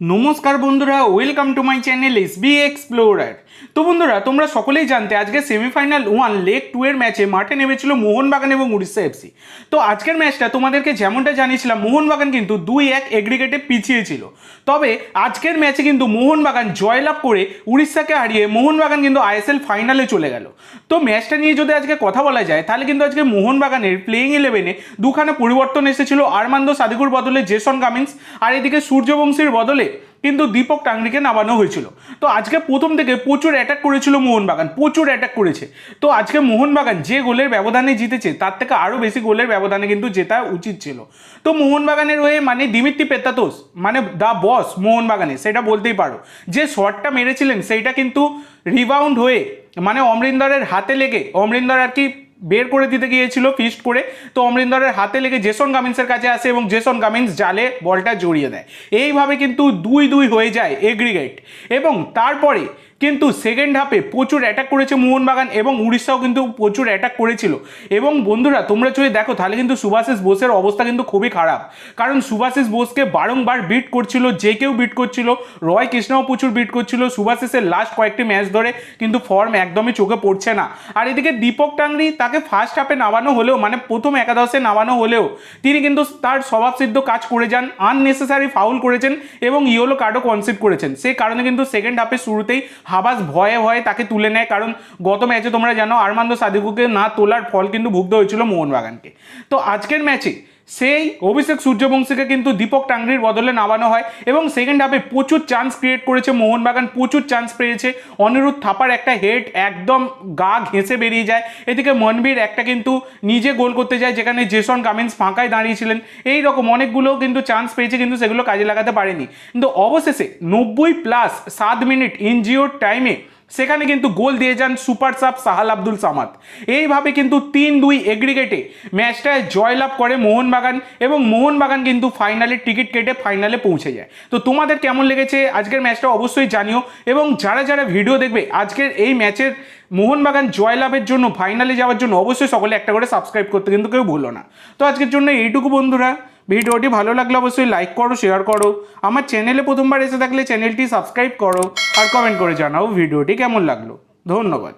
নমস্কার বন্ধুরা welcome to my channel S B explorer তো বন্ধুরা, তোমরা সকলেই জানতে, আজকে সেমিফাইনাল ওয়ান লেগ টু এর ম্যাচে মাঠে নেমেছিল মোহনবাগান এবং উড়িষ্যা এফসি তো আজকের ম্যাচটা তোমাদেরকে যেমনটা জানিয়েছিলাম, মোহনবাগান কিন্তু দুই এক এগ্রিগেটে পিছিয়ে ছিল। তবে আজকের ম্যাচে কিন্তু মোহনবাগান জয়লাভ করে উড়িষ্যাকে হারিয়ে মোহনবাগান কিন্তু আইএসএল ফাইনালে চলে গেল। তো ম্যাচটা নিয়ে যদি আজকে কথা বলা যায়, তাহলে কিন্তু আজকে মোহনবাগানের প্লেইং ইলেভেনে দুখানা পরিবর্তন এসেছিল। আরমান্দ সাদিকুর বদলে জেসন কামিন্স, আর এদিকে সূর্যবংশীর বদলে কিন্তু দীপক টাংরিকে নামানো হয়েছিল। তো আজকে প্রথম থেকে প্রচুর অ্যাটাক করেছিল মোহনবাগান, প্রচুর অ্যাটাক করেছে। তো আজকে মোহনবাগান যে গোলের ব্যবধানে জিতেছে, তার থেকে আরও বেশি গোলের ব্যবধানে কিন্তু জেতা উচিত ছিল। তো মোহনবাগানের হয়ে মানে দিমিত্রি পেত্তাতোস মানে দ্য বস মোহনবাগানে, সেটা বলতেই পারো। যে শটটা মেরেছিলেন, সেইটা কিন্তু রিবাউন্ড হয়ে মানে অমরিন্দরের হাতে লেগে, অমরিন্দর আর কি বের করে দিতে গিয়েছিল ফিস্ট করে। তো অমরিন্দরের হাতে লেগে জেসন গামিন্সের কাছে আসে এবং জেসন গামিন্স জালে বলটা জড়িয়ে দেয়। এইভাবে কিন্তু দুই দুই হয়ে যায় এগ্রিগেট এবং তারপরে কিন্তু সেকেন্ড হাফে প্রচুর অ্যাটাক করেছে মোহনবাগান এবং উড়িষ্যাও কিন্তু প্রচুর অ্যাটাক করেছিল। এবং বন্ধুরা, তোমরা যদি দেখো, তাহলে কিন্তু সুভাষিস বোসের অবস্থা কিন্তু খুবই খারাপ। কারণ সুভাষিস বোসকে বারংবার বিট করছিল, যে কেউ বিট করছিল, রয় কৃষ্ণও প্রচুর বিট করছিল সুভাষিসের লাস্ট কয়েকটি ম্যাচ ধরে কিন্তু ফর্ম একদমই চোখে পড়ছে না। আর এদিকে দীপক টাংরি তাকে ফার্স্ট হাফে নামানো হলেও মানে প্রথম একাদশে নামানো হলেও, তিনি কিন্তু তার স্বভাবসিদ্ধ কাজ করে যান আননেসেসারি ফাউল করেছেন এবং ইয়েলো কার্ডও কনসিড করেছেন। সেই কারণে কিন্তু সেকেন্ড হাফে শুরুতেই হাবাস ভয়ে ভয়ে তাকে তুলে নেয়, কারণ গত ম্যাচে তোমরা জানো আরমান্দ সাদিকুকে না তোলার ফল কিন্তু ভুগতে হয়েছিল মোহনবাগানকে। তো আজকের ম্যাচে সেই অভিষেক সূর্যবংশীকে কিন্তু দীপক টাংরির বদলে নামানো হয় এবং সেকেন্ড হাফে প্রচুর চান্স ক্রিয়েট করেছে, মোহনবাগান প্রচুর চান্স পেয়েছে। অনিরুদ্ধ থাপার একটা হেড একদম গা ঘেঁষে বেরিয়ে যায়। এদিকে মনবীর একটা কিন্তু নিজে গোল করতে যায়, যেখানে জেসন কামিন্স ফাঁকায় দাঁড়িয়েছিলেন। এই রকম অনেকগুলো কিন্তু চান্স পেয়েছে, কিন্তু সেগুলো কাজে লাগাতে পারেনি। কিন্তু অবশেষে নব্বই প্লাস সাত মিনিট ইনজিওর টাইমে সেখানে কিন্তু গোল দিয়ে যান সুপার সাপ সাহাল আব্দুল সামাদ। এইভাবে কিন্তু তিন দুই এগ্রিগেটে ম্যাচটায় জয়লাভ করে মোহনবাগান এবং মোহনবাগান কিন্তু ফাইনালে টিকিট কেটে ফাইনালে পৌঁছে যায়। তো তোমাদের কেমন লেগেছে আজকের ম্যাচটা অবশ্যই জানিও এবং যারা যারা ভিডিও দেখবে আজকের এই ম্যাচের মোহনবাগান জয়লাভের জন্য, ফাইনালে যাওয়ার জন্য অবশ্যই সকলে একটা করে সাবস্ক্রাইব করতে কিন্তু কেউ ভুলো না। তো আজকের জন্য এইটুকু বন্ধুরা, ভিডিওটি ভালো লাগলে অবশ্যই লাইক করো, শেয়ার করো। আমার চ্যানেলে প্রথমবার এসে থাকলে চ্যানেলটি সাবস্ক্রাইব করো। আর কমেন্ট করে জানাও ভিডিওটি কেমন লাগল। ধন্যবাদ।